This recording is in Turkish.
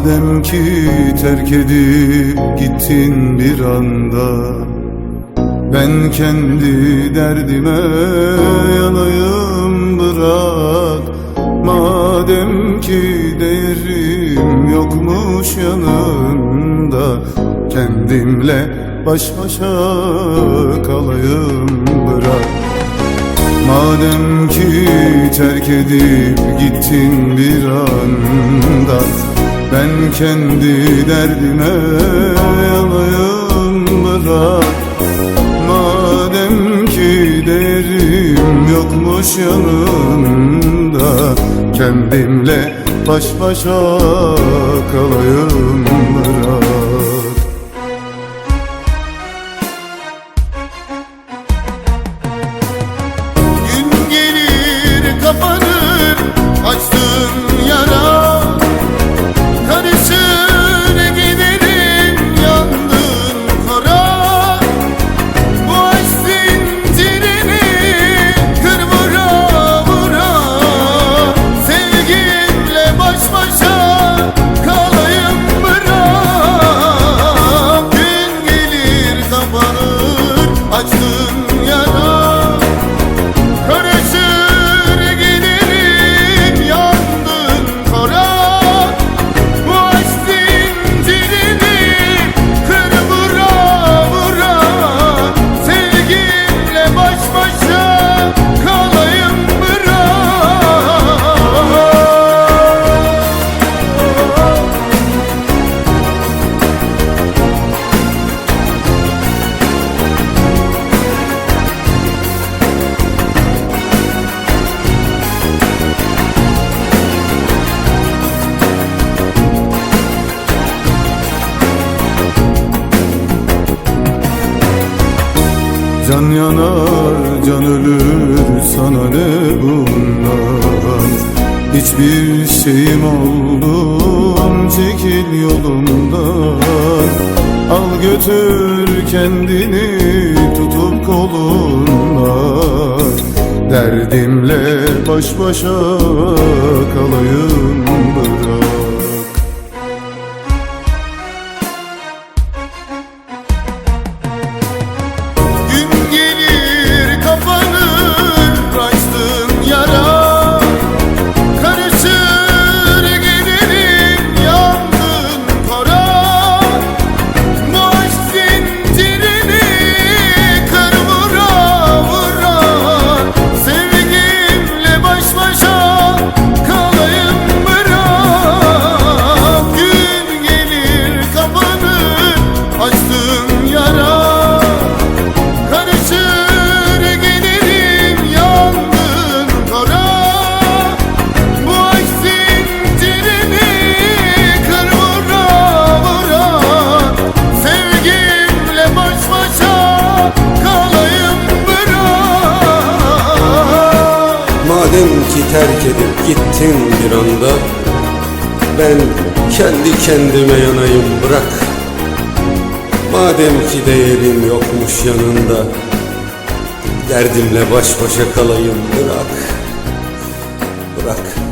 Madem ki terk edip gittin bir anda Ben kendi derdime yanayım bırak. Madem ki değerim yokmuş yanında Kendimle baş başa kalayım bırak. Madem ki terk edip gittin bir anda Ben kendi derdime yanayım bırak. Madem ki değerim yokmuş yanında Kendimle baş başa kalayım Can yanar, can ölür sana ne bundan Hiçbir şeyim oldum, çekil yolumdan Al götür kendini tutup kolundan Derdimle baş başa kalayım bırak Madem ki terk edip gittin bir anda. Ben kendi kendime yanayım bırak. Madem ki değerim yokmuş yanında Derdimle baş başa kalayım bırak. Bırak